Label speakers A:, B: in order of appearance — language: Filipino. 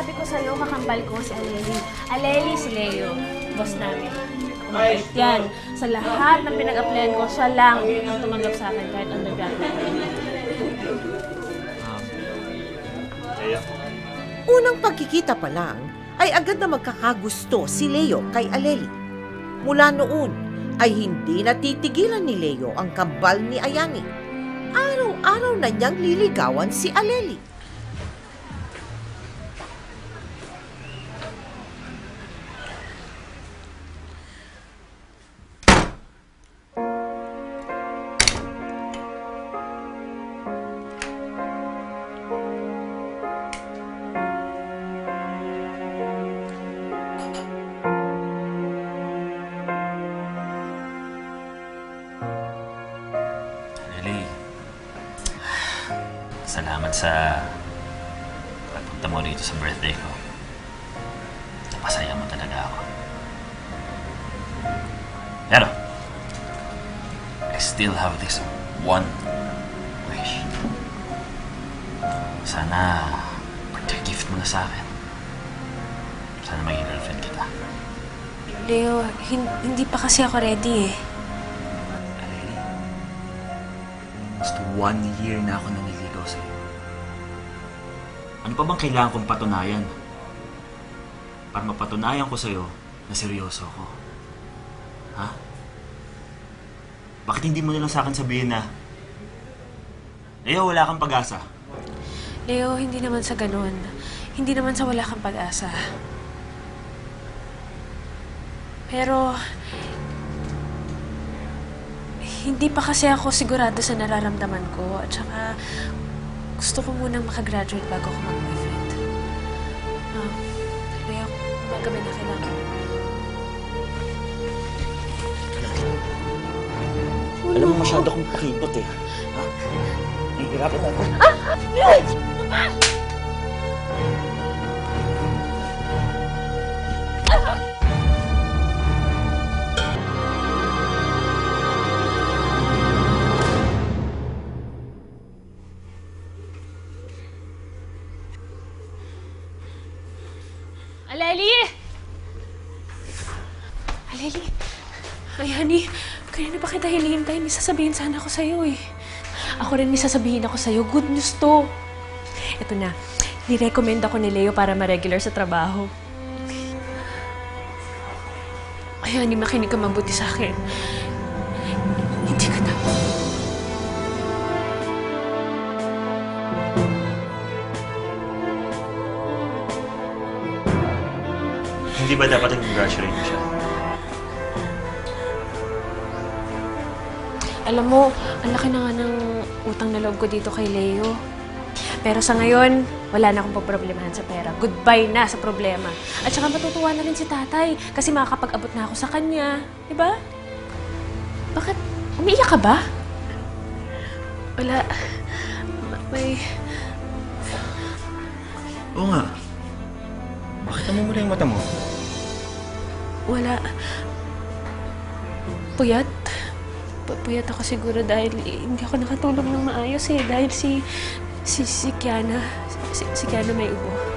A: sabi ko sa'yo, kakambal ko si Aleli. Aleli si Leo, boss namin. Mabait yan. Sa lahat ng pinag-applyan ko, siya lang ang tumanggap sa akin kahit undergraduate.
B: Um,
C: Unang pagkikita pa lang, ay agad na magkakagusto si Leo kay Aleli. Mula noon, ay hindi natitigilan ni Leo ang kambal ni Ayani. Araw-araw na niyang liligawan si Aleli.
B: Salamat sa pagpunta mo dito sa birthday ko. Napasaya mo talaga ako. Pero, I still have this one wish. Sana, birthday gift mo na sa akin. Sana maging girlfriend kita.
D: Leo, hin- hindi pa kasi ako ready eh.
B: One year na ako naniligaw sa'yo. Ano pa bang kailangan kong patunayan? Para mapatunayan ko sa'yo na seryoso ako. Ha? Bakit hindi mo na sa akin sabihin na Leo, wala kang pag-asa.
D: Leo, hindi naman sa ganun. Hindi naman sa wala kang pag-asa. Pero, hindi pa kasi ako sigurado sa nararamdaman ko. At saka, gusto ko munang makagraduate bago ako mag-boyfriend. Um, Leo, magabi na kailangan.
B: Alam mo, masyado kong pakipot eh. Ha? Nahihirapan ako.
A: Aleli!
D: Aleli, ay honey, kanina pa kita hinihintay. May sasabihin sana ako sa'yo eh. Ako rin may sasabihin ako sa'yo. Good news to. Ito na, nirecommend ako ni Leo para ma-regular sa trabaho. Ay honey, makinig ka mabuti sa akin. Hindi ka na...
B: Hindi ba dapat i-congratulate mo siya?
D: Alam mo, ang laki na nga ng utang na loob ko dito kay Leo. Pero sa ngayon, wala na akong problemahan sa pera. Goodbye na sa problema. At saka matutuwa na rin si tatay kasi makakapag-abot na ako sa kanya. Diba? Bakit? Umiiyak ka ba? Wala. Ma- May...
B: Oo nga. Bakit mo yung mata mo?
D: Wala. Puyat. Pu- Puyat ako siguro dahil hindi ako nakatulog ng maayos eh. Dahil si... Si, si Kiana. Si, si Kiana may ubo.